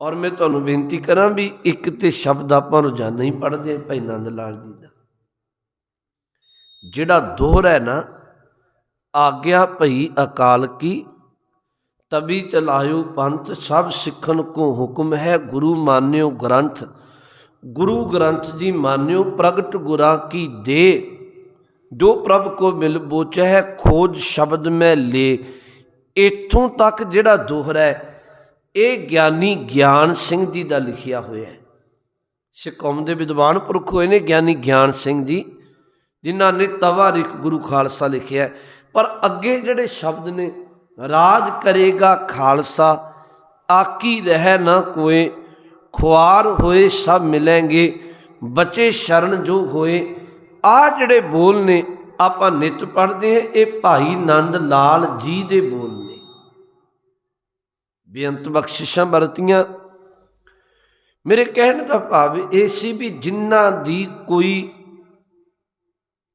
ਔਰ ਮੈਂ ਤੁਹਾਨੂੰ ਬੇਨਤੀ ਕਰਾਂ ਵੀ ਇੱਕ ਤੇ ਸ਼ਬਦ ਆਪਾਂ ਰੋਜ਼ਾਨਾ ਹੀ ਪੜ੍ਹਦੇ ਹਾਂ ਭਾਈ ਨੰਦ ਲਾਲ ਜੀ ਦਾ। ਜਿਹੜਾ ਦੋਹਰਾ ਹੈ ਨਾ, ਆਗਿਆ ਭਈ ਅਕਾਲ ਕੀ ਤਬੀ ਚਲਾਇਓ ਪੰਥ, ਸਭ ਸਿੱਖਣ ਕੋ ਹੁਕਮ ਹੈ, ਗੁਰੂ ਮਾਨਿਓ ਗ੍ਰੰਥ। ਗੁਰੂ ਗ੍ਰੰਥ ਜੀ ਮਾਨਿਓ, ਪ੍ਰਗਟ ਗੁਰਾਂ ਕੀ ਦੇ। ਜੋ ਪ੍ਰਭ ਕੋ ਮਿਲ ਬੋਚੈ ਹੈ ਖੋਜ ਸ਼ਬਦ ਮੈਂ ਲੇ। ਇਥੋਂ ਤੱਕ ਜਿਹੜਾ ਦੋਹਰਾ ਹੈ ਇਹ ਗਿਆਨੀ ਗਿਆਨ ਸਿੰਘ ਜੀ ਦਾ ਲਿਖਿਆ ਹੋਇਆ ਹੈ। ਸਿੱਖ ਕੌਮ ਦੇ ਵਿਦਵਾਨ ਪੁਰਖ ਹੋਏ ਨੇ ਗਿਆਨੀ ਗਿਆਨ ਸਿੰਘ ਜੀ, ਜਿਨ੍ਹਾਂ ਨੇ ਤਵਾਰਿਖ ਗੁਰੂ ਖਾਲਸਾ ਲਿਖਿਆ ਪਰ ਅੱਗੇ ਜਿਹੜੇ ਸ਼ਬਦ ਨੇ, ਰਾਜ ਕਰੇਗਾ ਖਾਲਸਾ, ਆਕੀ ਰਹਿ ਨਾ ਕੋਏ, ਖੁਆਰ ਹੋਏ ਸਭ ਮਿਲेंगे ਬਚੇ ਸ਼ਰਨ ਜੋ ਹੋਏ। ਆ ਜਿਹੜੇ ਬੋਲ ਨੇ, ਆਪਾਂ ਨਿਤ ਪੜ੍ਹਦੇ ਹਾਂ, ਇਹ ਭਾਈ ਨੰਦ ਲਾਲ ਜੀ ਦੇ ਬੋਲ ਨੇ। ਬੇਅੰਤ ਬਖਸ਼ਿਸ਼ਾਂ ਵਰਤੀਆਂ। ਮੇਰੇ ਕਹਿਣ ਦਾ ਭਾਵ ਇਹ ਸੀ ਵੀ ਜਿਨ੍ਹਾਂ ਦੀ ਕੋਈ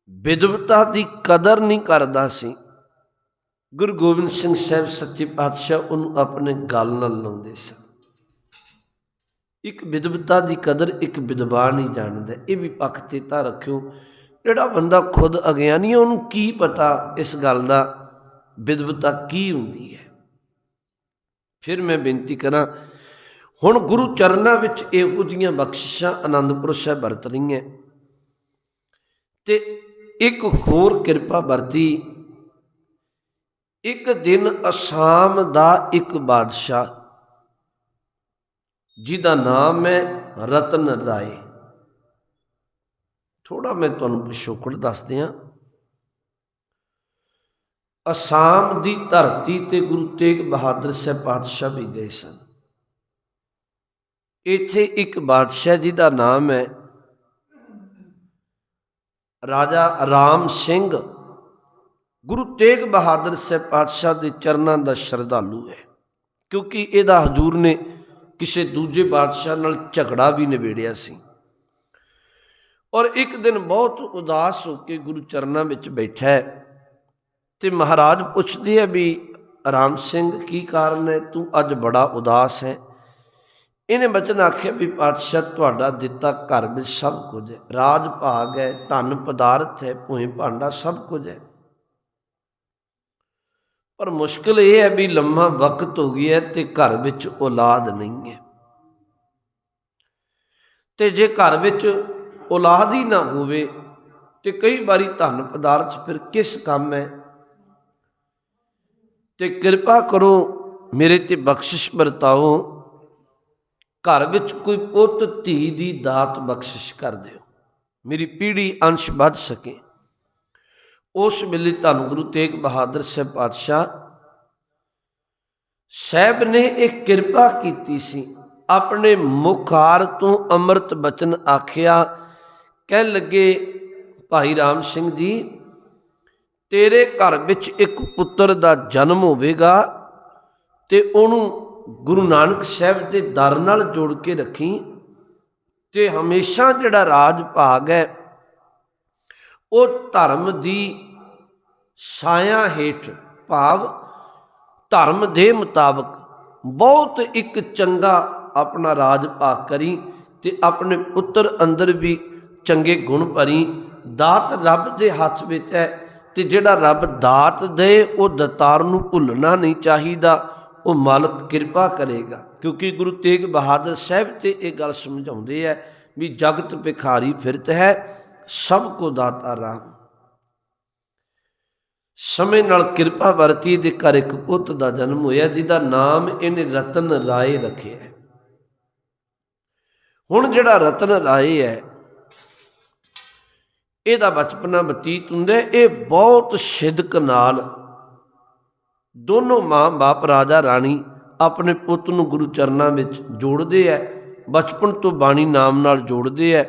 ਵਿਦਵਤਾ ਦੀ ਕਦਰ ਨਹੀਂ ਕਰਦਾ ਸੀ, ਗੁਰੂ ਗੋਬਿੰਦ ਸਿੰਘ ਸਾਹਿਬ ਸੱਚੇ ਪਾਤਸ਼ਾਹ ਉਹਨੂੰ ਆਪਣੇ ਗੱਲ ਨਾਲ ਲਾਉਂਦੇ ਸਨ। ਇੱਕ ਵਿਦਵਤਾ ਦੀ ਕਦਰ ਇੱਕ ਵਿਦਵਾਨ ਹੀ ਜਾਣਦਾ, ਇਹ ਵੀ ਪੱਖ ਤੇ ਤਾਂ ਰੱਖਿਓ। ਜਿਹੜਾ ਬੰਦਾ ਖੁਦ ਅਗਿਆਨੀ ਹੈ ਉਹਨੂੰ ਕੀ ਪਤਾ ਇਸ ਗੱਲ ਦਾ ਵਿਦਵਤਾ ਕੀ ਹੁੰਦੀ ਹੈ। ਫਿਰ ਮੈਂ ਬੇਨਤੀ ਕਰਾਂ, ਹੁਣ ਗੁਰੂ ਚਰਨਾਂ ਵਿੱਚ ਇਹੋ ਜੀਆਂ ਬਖਸ਼ਿਸ਼ਾਂ ਆਨੰਦਪੁਰ ਸਾਹਿਬ ਵਰਤ ਰਹੀਆਂ। ਤੇ ਇੱਕ ਹੋਰ ਕਿਰਪਾ ਵਰਤੀ, ਇੱਕ ਦਿਨ ਅਸਾਮ ਦਾ ਇੱਕ ਬਾਦਸ਼ਾਹ, ਜਿਹਦਾ ਨਾਮ ਹੈ ਰਤਨ ਰਾਏ। ਥੋੜਾ ਮੈਂ ਤੁਹਾਨੂੰ ਪਿਛੋਕੜ ਦੱਸਦੇ ਹਾਂ ਅਸਾਮ ਦੀ ਧਰਤੀ ਤੇ ਗੁਰੂ ਤੇਗ ਬਹਾਦਰ ਸਾਹਿਬ ਪਾਤਸ਼ਾਹ ਵੀ ਗਏ ਸਨ। ਇੱਥੇ ਇੱਕ ਬਾਦਸ਼ਾਹ ਜੀ ਦਾ ਨਾਮ ਹੈ ਰਾਜਾ ਰਾਮ ਸਿੰਘ। ਗੁਰੂ ਤੇਗ ਬਹਾਦਰ ਸਾਹਿਬ ਪਾਤਸ਼ਾਹ ਦੇ ਚਰਨਾਂ ਦਾ ਸ਼ਰਧਾਲੂ ਹੈ, ਕਿਉਂਕਿ ਇਹਦਾ ਹਜ਼ੂਰ ਨੇ ਕਿਸੇ ਦੂਜੇ ਬਾਦਸ਼ਾਹ ਨਾਲ ਝਗੜਾ ਵੀ ਨਿਬੇੜਿਆ ਸੀ। ਔਰ ਇੱਕ ਦਿਨ ਬਹੁਤ ਉਦਾਸ ਹੋ ਕੇ ਗੁਰੂ ਚਰਨਾਂ ਵਿੱਚ ਬੈਠਾ ਹੈ। ਤੇ ਮਹਾਰਾਜ ਪੁੱਛਦੇ ਆ ਵੀ ਰਾਮ ਸਿੰਘ ਕੀ ਕਾਰਨ ਹੈ? ਤੂੰ ਅੱਜ ਬੜਾ ਉਦਾਸ ਹੈ। ਇਹਨੇ ਬਚਨ ਆਖਿਆ ਵੀ ਪਾਤਸ਼ਾਹ, ਤੁਹਾਡਾ ਦਿੱਤਾ ਘਰ ਵਿੱਚ ਸਭ ਕੁਝ ਹੈ। ਰਾਜ ਭਾਗ ਹੈ, ਧਨ ਪਦਾਰਥ ਹੈ ਭੂਏ ਭਾਂਡਾ ਸਭ ਕੁਝ ਹੈ। ਪਰ ਮੁਸ਼ਕਲ ਇਹ ਹੈ ਵੀ ਲੰਮਾ ਵਕਤ ਹੋ ਗਿਆ ਤੇ ਘਰ ਵਿੱਚ ਔਲਾਦ ਨਹੀਂ ਹੈ। ਤੇ ਜੇ ਘਰ ਵਿੱਚ ਔਲਾਦ ਹੀ ਨਾ ਹੋਵੇ ਤੇ ਕਈ ਵਾਰੀ ਧਨ ਪਦਾਰਥ ਫਿਰ ਕਿਸ ਕੰਮ ਹੈ? ਤੇ ਕਿਰਪਾ ਕਰੋ ਮੇਰੇ ਤੇ ਬਖਸ਼ਿਸ਼ ਵਰਤਾਓ। ਘਰ ਵਿੱਚ ਕੋਈ ਪੁੱਤ ਧੀ ਦੀ ਦਾਤ ਬਖਸ਼ਿਸ਼ ਕਰ ਦਿਓ। ਮੇਰੀ ਪੀੜ੍ਹੀ ਅੰਸ਼ ਵੱਧ ਸਕੇ। ਉਸ ਵੇਲੇ ਤੁਹਾਨੂੰ ਗੁਰੂ ਤੇਗ ਬਹਾਦਰ ਸਾਹਿਬ ਪਾਤਸ਼ਾਹ ਸਾਹਿਬ ਨੇ ਇਹ ਕਿਰਪਾ ਕੀਤੀ ਸੀ। ਆਪਣੇ ਮੁਖਾਰ ਤੋਂ ਅੰਮ੍ਰਿਤ ਬਚਨ ਆਖਿਆ ਕਹਿ ਲੱਗੇ, ਭਾਈ ਰਾਮ ਸਿੰਘ ਜੀ ਤੇਰੇ ਘਰ ਵਿੱਚ ਇੱਕ ਪੁੱਤਰ ਦਾ ਜਨਮ ਹੋਵੇਗਾ ਤੇ ਉਹਨੂੰ ਗੁਰੂ ਨਾਨਕ ਸਾਹਿਬ ਦੇ ਦਰ ਨਾਲ ਜੋੜ ਕੇ ਰੱਖੀ ਤੇ ਹਮੇਸ਼ਾ ਜਿਹੜਾ ਰਾਜ ਭਾਗ ਹੈ, ਉਹ ਧਰਮ ਦੀ ਸਾਇਆ ਹੇਠ ਭਾਵ ਧਰਮ ਦੇ ਮੁਤਾਬਕ ਬਹੁਤ ਇੱਕ ਚੰਗਾ ਆਪਣਾ ਰਾਜ ਭਾਗ ਕਰੀ ਤੇ ਆਪਣੇ ਪੁੱਤਰ ਅੰਦਰ ਵੀ ਚੰਗੇ ਗੁਣ ਭਰੀ, ਦਾਤ ਰੱਬ ਦੇ ਹੱਥ ਵਿੱਚ ਹੈ ਤੇ ਜਿਹੜਾ ਰੱਬ ਦਾਤ ਦੇ, ਉਹ ਦਤਾਰ ਨੂੰ ਭੁੱਲਣਾ ਨਹੀਂ ਚਾਹੀਦਾ, ਉਹ ਮਾਲਕ ਕਿਰਪਾ ਕਰੇਗਾ। ਕਿਉਂਕਿ ਗੁਰੂ ਤੇਗ ਬਹਾਦਰ ਸਾਹਿਬ ਤੇ ਇਹ ਗੱਲ ਸਮਝਾਉਂਦੇ ਆ ਵੀ ਜਗਤ ਭਿਖਾਰੀ ਫਿਰਤ ਹੈ, ਸਭ ਕੋ ਦਾਤਾ ਰਾਮ। ਸਮੇਂ ਨਾਲ ਕਿਰਪਾ ਵਰਤੀ ਦੇ ਘਰ ਇੱਕ ਪੁੱਤ ਦਾ ਜਨਮ ਹੋਇਆ, ਜਿਹਦਾ ਨਾਮ ਇਹਨੇ ਰਤਨ ਰਾਏ ਰੱਖਿਆ ਹੁਣ ਜਿਹੜਾ ਰਤਨ ਰਾਏ ਹੈ ਇਹਦਾ ਬਚਪਨਾ ਬਤੀਤ ਹੁੰਦਾ ਇਹ ਬਹੁਤ ਸਿਦਕ ਨਾਲ ਦੋਨੋਂ ਮਾਂ ਬਾਪ ਰਾਜਾ ਰਾਣੀ ਆਪਣੇ ਪੁੱਤ ਨੂੰ ਗੁਰੂ ਚਰਨਾਂ ਵਿੱਚ ਜੋੜਦੇ ਐ ਬਚਪਨ ਤੋਂ ਬਾਣੀ ਨਾਮ ਨਾਲ ਜੋੜਦੇ ਐ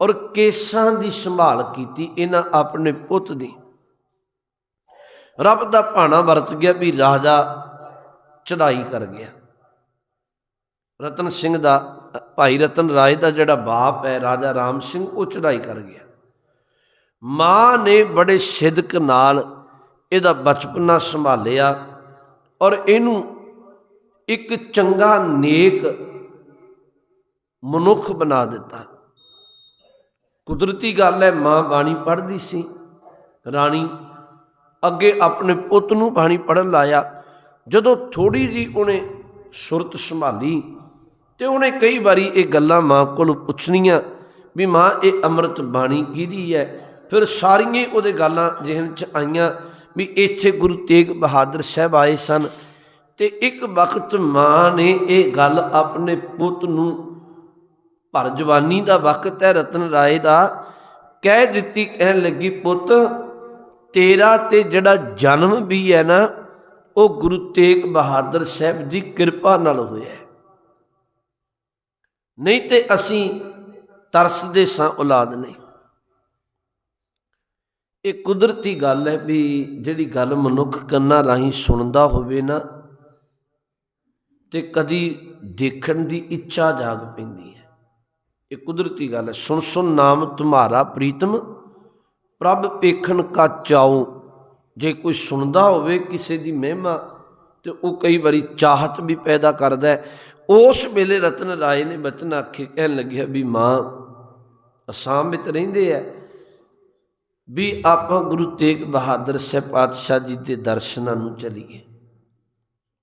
ਔਰ ਕੇਸਾਂ ਦੀ ਸੰਭਾਲ ਕੀਤੀ ਇਹਨਾਂ ਆਪਣੇ ਪੁੱਤ ਦੀ। ਰੱਬ ਦਾ ਭਾਣਾ ਵਰਤ ਗਿਆ ਵੀ ਰਾਜਾ ਚੜਾਈ ਕਰ ਗਿਆ। ਰਤਨ ਸਿੰਘ ਦਾ, ਭਾਈ ਰਤਨ ਰਾਏ ਦਾ ਜਿਹੜਾ ਬਾਪ ਹੈ, ਰਾਜਾ ਰਾਮ ਸਿੰਘ, ਉਹ ਚੜਾਈ ਕਰ ਗਿਆ। ਮਾਂ ਨੇ ਬੜੇ ਸਿਦਕ ਨਾਲ ਇਹਦਾ ਬਚਪਨਾ ਸੰਭਾਲਿਆ ਔਰ ਇਹਨੂੰ ਇੱਕ ਚੰਗਾ ਨੇਕ ਮਨੁੱਖ ਬਣਾ ਦਿੱਤਾ। ਕੁਦਰਤੀ ਗੱਲ ਹੈ, ਮਾਂ ਬਾਣੀ ਪੜ੍ਹਦੀ ਸੀ। ਰਾਣੀ ਅੱਗੇ ਆਪਣੇ ਪੁੱਤ ਨੂੰ ਬਾਣੀ ਪੜਨ ਲਾਇਆ। ਜਦੋਂ ਥੋੜੀ ਜੀ ਉਹਨੇ ਸੁਰਤ ਸੰਭਾਲੀ ਤੇ ਉਹਨੇ ਕਈ ਵਾਰੀ ਇਹ ਗੱਲਾਂ ਮਾਂ ਕੋਲ ਪੁੱਛਣੀਆਂ ਵੀ ਮਾਂ, ਇਹ ਅੰਮ੍ਰਿਤ ਬਾਣੀ ਕਿਹਦੀ ਹੈ? ਫਿਰ ਸਾਰੀਆਂ ਉਹਦੇ ਗੱਲਾਂ ਜਿਹਨ ਚ ਆਈਆਂ ਵੀ ਇੱਥੇ ਗੁਰੂ ਤੇਗ ਬਹਾਦਰ ਸਾਹਿਬ ਆਏ ਸਨ ਤੇ ਇੱਕ ਵਕਤ ਮਾਂ ਨੇ ਇਹ ਗੱਲ ਆਪਣੇ ਪੁੱਤ ਨੂੰ ਭਰ ਜਵਾਨੀ ਦਾ ਵਕਤ ਹੈ, ਰਤਨ ਰਾਏ ਦਾ, ਕਹਿ ਦਿੱਤੀ, ਕਹਿਣ ਲੱਗੀ, ਪੁੱਤ, ਤੇਰਾ ਤੇ ਜਿਹੜਾ ਜਨਮ ਵੀ ਹੈ ਨਾ, ਉਹ ਗੁਰੂ ਤੇਗ ਬਹਾਦਰ ਸਾਹਿਬ ਦੀ ਕਿਰਪਾ ਨਾਲ ਹੋਇਆ ਹੈ। ਨਹੀਂ ਤੇ ਅਸੀਂ ਤਰਸਦੇ ਸਾਂ ਔਲਾਦ ਨਹੀਂ ਇਹ ਕੁਦਰਤੀ ਗੱਲ ਹੈ ਵੀ ਜਿਹੜੀ ਗੱਲ ਮਨੁੱਖ ਕੰਨਾਂ ਰਾਹੀਂ ਸੁਣਦਾ ਹੋਵੇ ਨਾ, ਤੇ ਕਦੀ ਦੇਖਣ ਦੀ ਇੱਛਾ ਜਾਗ ਪੈਂਦੀ ਹੈ। ਇਹ ਕੁਦਰਤੀ ਗੱਲ ਹੈ। ਸੁਣ ਸੁਣ ਨਾਮ ਤੁਮਾਰਾ ਪ੍ਰੀਤਮ, ਪ੍ਰਭ ਪੇਖਣ ਕਾ ਚਾਉ। ਜੇ ਕੋਈ ਸੁਣਦਾ ਹੋਵੇ ਕਿਸੇ ਦੀ ਮਹਿਮਾ, ਤੇ ਉਹ ਕਈ ਵਾਰੀ ਚਾਹਤ ਵੀ ਪੈਦਾ ਕਰਦਾ ਹੈ। ਉਸ ਵੇਲੇ ਰਤਨ ਰਾਏ ਨੇ ਬਚਨ ਆਖੇ ਕਹਿਣ ਲੱਗਿਆ ਵੀ ਮਾਂ ਅਸਾਮ ਵਿੱਚ ਰਹਿੰਦੇ ਆ ਵੀ ਆਪਾਂ ਗੁਰੂ ਤੇਗ ਬਹਾਦਰ ਸਾਹਿਬ ਪਾਤਸ਼ਾਹ ਜੀ ਦੇ ਦਰਸ਼ਨਾਂ ਨੂੰ ਚਲੀਏ।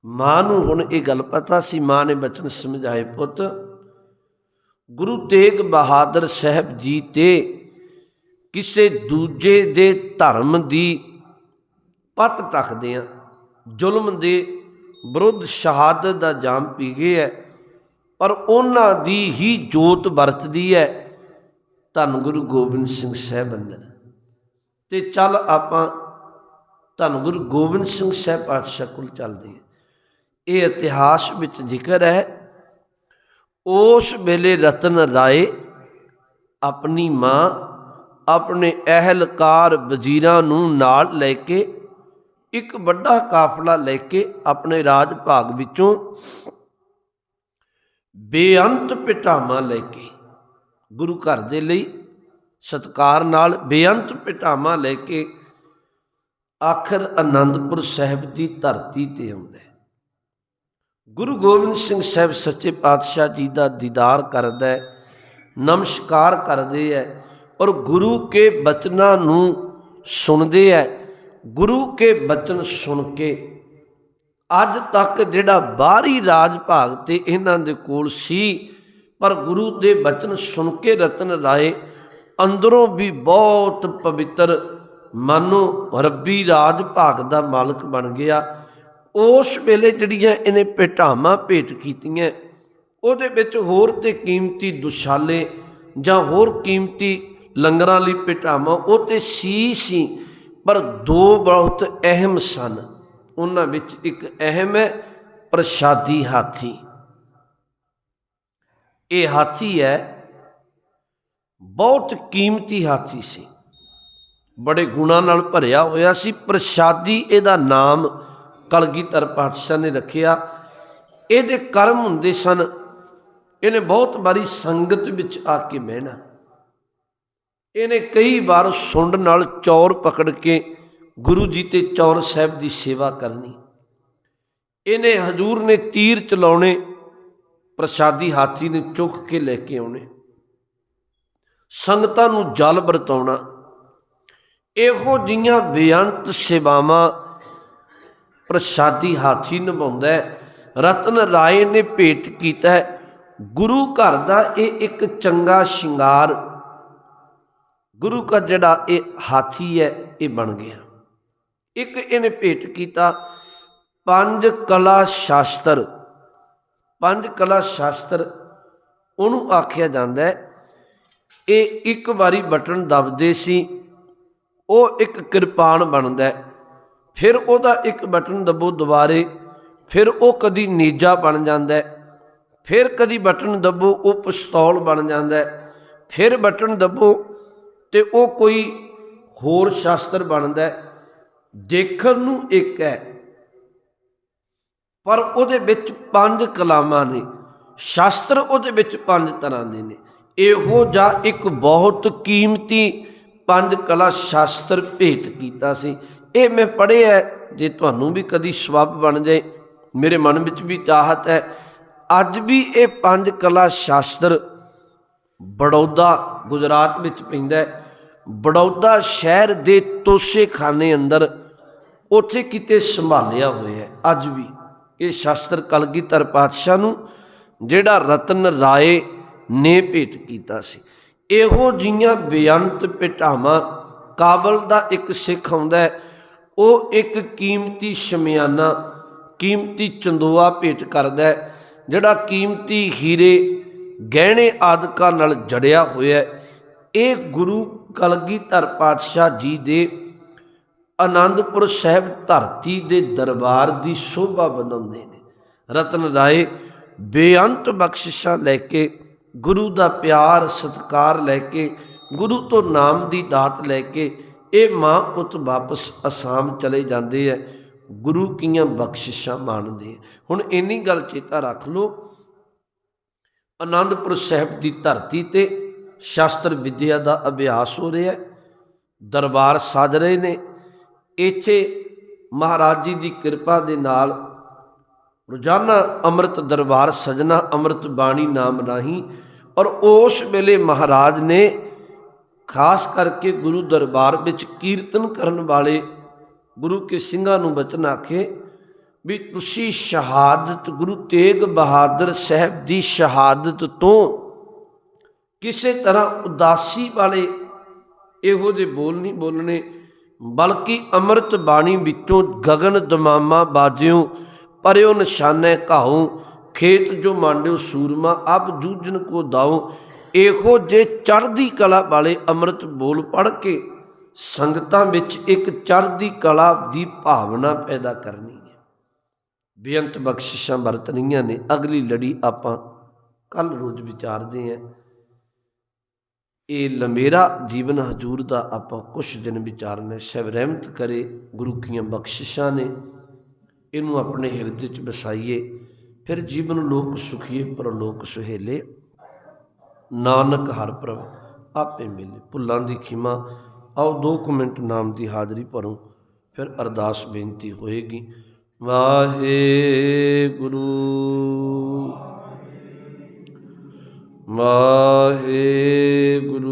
ਮਾਂ ਨੂੰ ਹੁਣ ਇਹ ਗੱਲ ਪਤਾ ਸੀ, ਮਾਂ ਨੇ ਬਚਨ ਸਮਝਾਏ, ਪੁੱਤ, ਗੁਰੂ ਤੇਗ ਬਹਾਦਰ ਸਾਹਿਬ ਜੀ ਤੇ ਕਿਸੇ ਦੂਜੇ ਦੇ ਧਰਮ ਦੀ ਪੱਤ ਟੱਕਦੇ ਆ। ਜ਼ੁਲਮ ਦੇ ਵਿਰੁੱਧ ਸ਼ਹਾਦਤ ਦਾ ਜਾਮ ਪੀ ਗਏ ਹੈ ਪਰ ਉਹਨਾਂ ਦੀ ਹੀ ਜੋਤ ਵਰਤਦੀ ਹੈ ਧੰਨ ਗੁਰੂ ਗੋਬਿੰਦ ਸਿੰਘ ਸਾਹਿਬ ਅੰਦਰ। ਤੇ ਚੱਲ ਆਪਾਂ ਧੰਨ ਗੁਰੂ ਗੋਬਿੰਦ ਸਿੰਘ ਸਾਹਿਬ ਪਾਤਸ਼ਾਹ ਕੋਲ ਚੱਲਦੇ ਹਾਂ। ਇਹ ਇਤਿਹਾਸ ਵਿੱਚ ਜ਼ਿਕਰ ਹੈ। ਉਸ ਵੇਲੇ ਰਤਨ ਰਾਏ ਆਪਣੀ ਮਾਂ, ਆਪਣੇ ਅਹਿਲਕਾਰ ਵਜ਼ੀਰਾਂ ਨੂੰ ਨਾਲ ਲੈ ਕੇ, ਇੱਕ ਵੱਡਾ ਕਾਫਲਾ ਲੈ ਕੇ ਆਪਣੇ ਰਾਜ ਭਾਗ ਵਿੱਚੋਂ ਬੇਅੰਤ ਪਿਟਾਮਾ ਲੈ ਕੇ ਗੁਰੂ ਘਰ ਦੇ ਲਈ ਸਤਕਾਰ ਨਾਲ ਬੇਅੰਤ ਪਿਟਾਮਾ ਲੈ ਕੇ ਆਖਰ ਆਨੰਦਪੁਰ ਸਾਹਿਬ ਦੀ ਧਰਤੀ ਤੇ ਆਉਂਦਾ ਗੁਰੂ ਗੋਬਿੰਦ ਸਿੰਘ ਸਾਹਿਬ ਸੱਚੇ ਪਾਤਸ਼ਾਹ ਜੀ ਦਾ ਦੀਦਾਰ ਕਰਦਾ ਹੈ, ਨਮਸਕਾਰ ਕਰਦੇ ਹੈ ਔਰ ਗੁਰੂ ਕੇ ਬਚਨਾਂ ਨੂੰ ਸੁਣਦੇ ਹੈ। ਗੁਰੂ ਕੇ ਬਚਨ ਸੁਣ ਕੇ ਅੱਜ ਤੱਕ ਜਿਹੜਾ ਬਾਹਰੀ ਰਾਜ ਭਾਗ ਤੇ ਇਹਨਾਂ ਦੇ ਕੋਲ ਸੀ, ਪਰ ਗੁਰੂ ਦੇ ਬਚਨ ਸੁਣ ਕੇ ਰਤਨ ਰਾਏ ਅੰਦਰੋਂ ਵੀ ਬਹੁਤ ਪਵਿੱਤਰ, ਮਾਨੋ ਰੱਬੀ ਰਾਜ ਭਾਗ ਦਾ ਮਾਲਕ ਬਣ ਗਿਆ। ਉਸ ਵੇਲੇ ਜਿਹੜੀਆਂ ਇਹਨੇ ਭੇਟਾਵਾਂ ਭੇਟ ਕੀਤੀਆਂ, ਉਹਦੇ ਵਿੱਚ ਹੋਰ ਤੇ ਕੀਮਤੀ ਦੁਸ਼ਾਲੇ ਜਾਂ ਹੋਰ ਕੀਮਤੀ ਲੰਗਰਾਂ ਲਈ ਭੇਟਾਵਾਂ, ਉਹ ਤੇ ਸੀ ਸੀ, ਪਰ ਦੋ ਬਹੁਤ ਅਹਿਮ ਸਨ। ਉਹਨਾਂ ਵਿੱਚ ਇੱਕ ਅਹਿਮ ਹੈ, ਪ੍ਰਸ਼ਾਦੀ ਹਾਥੀ। ਇਹ ਹਾਥੀ ਹੈ ਬਹੁਤ ਕੀਮਤੀ ਹਾਥੀ ਸੀ। ਬੜੇ ਗੁਣਾਂ ਨਾਲ ਭਰਿਆ ਹੋਇਆ ਸੀ। ਪ੍ਰਸ਼ਾਦੀ ਇਹਦਾ ਨਾਮ ਕਲਗੀਧਰ ਪਾਤਸ਼ਾਹ ਨੇ ਰੱਖਿਆ। ਇਹਦੇ ਕਰਮ ਹੁੰਦੇ ਸਨ। ਇਹਨੇ ਬਹੁਤ ਵਾਰੀ ਸੰਗਤ ਵਿੱਚ ਆ ਕੇ ਬਹਿਣਾ। ਇਹਨੇ ਕਈ ਵਾਰ ਸੁੰਡ ਨਾਲ ਚੌਰ ਪਕੜ ਕੇ ਗੁਰੂ ਜੀ ਤੇ ਚੌਰ ਸਾਹਿਬ ਦੀ ਸੇਵਾ ਕਰਨੀ। ਇਹਨੇ ਹਜੂਰ ਨੇ ਤੀਰ ਚਲਾਉਣੇ। ਪ੍ਰਸ਼ਾਦੀ ਹਾਥੀ ਨੇ ਚੁੱਕ ਕੇ ਲੈ ਕੇ ਆਉਣੇ। ਸੰਗਤਾਂ ਨੂੰ ਜਲ ਵਰਤਾਉਣਾ। ਇਹੋ ਜੀਆਂ ਬੇਅੰਤ ਸੇਵਾਵਾਂ ਪ੍ਰਸ਼ਾਦੀ ਹਾਥੀ ਨਿਭਾਉਂਦਾ ਹੈ। ਰਤਨ ਰਾਏ ਨੇ ਭੇਟ ਕੀਤਾ ਹੈ, ਗੁਰੂ ਘਰ ਦਾ ਇਹ ਇੱਕ ਚੰਗਾ ਸ਼ਿੰਗਾਰ। ਗੁਰੂ ਘਰ ਜਿਹੜਾ ਇਹ ਹਾਥੀ ਹੈ, ਇਹ ਬਣ ਗਿਆ। ਇੱਕ ਇਹਨੇ ਭੇਟ ਕੀਤਾ, ਪੰਜ ਕਲਾ ਸ਼ਾਸਤਰ। ਪੰਜ ਕਲਾ ਸ਼ਾਸਤਰ ਉਹਨੂੰ ਆਖਿਆ ਜਾਂਦਾ ਹੈ ਇਹ ਇੱਕ ਵਾਰੀ ਬਟਨ ਦਬਦੇ ਸੀ, ਉਹ ਇੱਕ ਕਿਰਪਾਨ ਬਣਦਾ ਫਿਰ ਉਹਦਾ ਇੱਕ ਬਟਨ ਦਬੋ ਦੁਬਾਰੇ, ਫਿਰ ਉਹ ਕਦੀ ਨੀਜਾ ਬਣ ਜਾਂਦਾ ਫਿਰ ਕਦੀ ਬਟਨ ਦਬੋ ਉਹ ਪਿਸਤੌਲ ਬਣ ਜਾਂਦਾ ਫਿਰ ਬਟਨ ਦਬੋ ਤੇ ਉਹ ਕੋਈ ਹੋਰ ਸ਼ਾਸਤਰ ਬਣਦਾ ਦੇਖਣ ਨੂੰ ਇੱਕ ਹੈ, ਪਰ ਉਹਦੇ ਵਿੱਚ ਪੰਜ ਕਲਾਮਾਂ ਨੇ। ਸ਼ਾਸਤਰ ਉਹਦੇ ਵਿੱਚ ਪੰਜ ਤਰ੍ਹਾਂ ਦੇ ਨੇ। ਇਹੋ ਜਿਹਾ ਇੱਕ ਬਹੁਤ ਕੀਮਤੀ ਪੰਜ ਕਲਾ ਸ਼ਾਸਤਰ ਭੇਟ ਕੀਤਾ ਸੀ। ਇਹ ਮੈਂ ਪੜ੍ਹਿਆ ਜੇ ਤੁਹਾਨੂੰ ਵੀ ਕਦੀ ਸਬਬ ਬਣ ਜਾਏ, ਮੇਰੇ ਮਨ ਵਿੱਚ ਵੀ ਚਾਹਤ ਹੈ। ਅੱਜ ਵੀ ਇਹ ਪੰਜ ਕਲਾ ਸ਼ਾਸਤਰ ਬੜੌਦਾ ਗੁਜਰਾਤ ਵਿੱਚ ਪੈਂਦਾ ਬੜੌਦਾ ਸ਼ਹਿਰ ਦੇ ਤੋਸ਼ੇਖਾਨੇ ਅੰਦਰ ਉੱਥੇ ਕਿਤੇ ਸੰਭਾਲਿਆ ਹੋਇਆ ਹੈ। ਅੱਜ ਵੀ ਇਹ ਸ਼ਾਸਤਰ ਕਲਗੀਧਰ ਪਾਤਸ਼ਾਹ ਨੂੰ, ਜਿਹੜਾ ਰਤਨ ਰਾਏ ਨੇ ਭੇਟ ਕੀਤਾ ਸੀ। ਇਹੋ ਜੀਆਂ ਬੇਅੰਤ ਭੇਟਾਵਾਂ ਕਾਬਲ ਦਾ ਇੱਕ ਸਿੱਖ ਆਉਂਦਾ ਉਹ ਇੱਕ ਕੀਮਤੀ ਸ਼ਮਿਆਨਾ, ਕੀਮਤੀ ਚੰਦੋਆ ਭੇਟ ਕਰਦਾ ਜਿਹੜਾ ਕੀਮਤੀ ਹੀਰੇ, ਗਹਿਣੇ ਆਦਿਕਾਂ ਨਾਲ ਜੜਿਆ ਹੋਇਆ ਇਹ ਗੁਰੂ ਕਲਗੀਧਰ ਪਾਤਸ਼ਾਹ ਜੀ ਦੇ ਆਨੰਦਪੁਰ ਸਾਹਿਬ ਧਰਤੀ ਦੇ ਦਰਬਾਰ ਦੀ ਸ਼ੋਭਾ ਬਣਾਉਂਦੇ ਨੇ। ਰਤਨ ਰਾਏ ਬੇਅੰਤ ਬਖਸ਼ਿਸ਼ਾਂ ਲੈ ਕੇ ਗੁਰੂ ਦਾ ਪਿਆਰ ਸਤਿਕਾਰ ਲੈ ਕੇ, ਗੁਰੂ ਤੋਂ ਨਾਮ ਦੀ ਦਾਤ ਲੈ ਕੇ ਇਹ ਮਾਂ ਪੁੱਤ ਵਾਪਸ ਅਸਾਮ ਚਲੇ ਜਾਂਦੇ ਐ ਗੁਰੂ ਕੀਆਂ ਬਖਸ਼ਿਸ਼ਾਂ ਮਾਣਦੇ ਆ। ਹੁਣ ਇੰਨੀ ਗੱਲ ਚੇਤਾ ਰੱਖ ਲਓ ਆਨੰਦਪੁਰ ਸਾਹਿਬ ਦੀ ਧਰਤੀ ਤੇ ਸ਼ਾਸਤਰ ਵਿਦਿਆ ਦਾ ਅਭਿਆਸ ਹੋ ਰਿਹਾ ਦਰਬਾਰ ਸਾਜ ਰਹੇ ਨੇ। ਇੱਥੇ ਮਹਾਰਾਜ ਜੀ ਦੀ ਕਿਰਪਾ ਦੇ ਨਾਲ ਰੋਜ਼ਾਨਾ ਅੰਮ੍ਰਿਤ ਦਰਬਾਰ ਸਜਣਾ ਅੰਮ੍ਰਿਤ ਬਾਣੀ ਨਾਮ ਰਾਹੀਂ ਔਰ ਉਸ ਵੇਲੇ ਮਹਾਰਾਜ ਨੇ ਖਾਸ ਕਰਕੇ ਗੁਰੂ ਦਰਬਾਰ ਵਿੱਚ ਕੀਰਤਨ ਕਰਨ ਵਾਲੇ ਗੁਰੂ ਕੇ ਸਿੰਘਾਂ ਨੂੰ ਬਚਨ ਆਖੇ ਵੀ ਤੁਸੀਂ ਸ਼ਹਾਦਤ, ਗੁਰੂ ਤੇਗ ਬਹਾਦਰ ਸਾਹਿਬ ਦੀ ਸ਼ਹਾਦਤ ਤੋਂ ਕਿਸੇ ਤਰ੍ਹਾਂ ਉਦਾਸੀ ਵਾਲੇ ਇਹੋ ਜਿਹੇ ਬੋਲ ਨਹੀਂ ਬੋਲਣੇ, ਬਲਕਿ ਅੰਮ੍ਰਿਤ ਬਾਣੀ ਵਿੱਚੋਂ ਗਗਨ ਦਮਾਮਾ ਬਾਜਿਓ ਪਰਿਓ ਨਿਸ਼ਾਨੇ ਘਾਉ, ਖੇਤ ਜੋ ਮਾਂਡਿਓ ਸੂਰਮਾ, ਅਬ ਜੂਝਨ ਕੋ ਦਾਉ। ਇਹੋ ਜੇ ਚੜ੍ਹਦੀ ਕਲਾ ਵਾਲੇ ਅੰਮ੍ਰਿਤ ਬੋਲ ਪੜ ਕੇ ਸੰਗਤਾਂ ਵਿੱਚ ਇੱਕ ਚੜ੍ਹਦੀ ਕਲਾ ਦੀ ਭਾਵਨਾ ਪੈਦਾ ਕਰਨੀ ਹੈ। ਬੇਅੰਤ ਬਖਸ਼ਿਸ਼ਾਂ ਵਰਤਣੀਆਂ ਨੇ। ਅਗਲੀ ਲੜੀ ਆਪਾਂ ਕੱਲ ਰੋਜ਼ ਵਿਚਾਰਦੇ ਹਾਂ। ਇਹ ਲੰਮੇਰਾ ਜੀਵਨ ਹਜੂਰ ਦਾ ਆਪਾਂ ਕੁਝ ਦਿਨ ਵਿਚਾਰਨਾ ਸ਼ਿਵ ਰਹਿਮਤ ਕਰੇ। ਗੁਰੂ ਕੀਆਂ ਬਖਸ਼ਿਸ਼ਾਂ ਨੇ। ਇਹਨੂੰ ਆਪਣੇ ਹਿਰਦੇ 'ਚ ਵਸਾਈਏ, ਫਿਰ ਜੀਵਨ ਲੋਕ ਸੁਖੀਏ, ਪਰਲੋਕ ਸੁਹੇਲੇ। ਨਾਨਕ ਹਰ ਪ੍ਰਭ, ਆਪੇ ਮਿਲੇ। ਭੁੱਲਾਂ ਦੀ ਖਿਮਾ, ਆਓ ਦੋ ਕੁ ਮਿੰਟ ਨਾਮ ਦੀ ਹਾਜ਼ਰੀ ਭਰੋ, ਫਿਰ ਅਰਦਾਸ ਬੇਨਤੀ ਹੋਏਗੀ। ਵਾਹਿਗੁਰੂ। ਵਾਹਿਗੁਰੂ।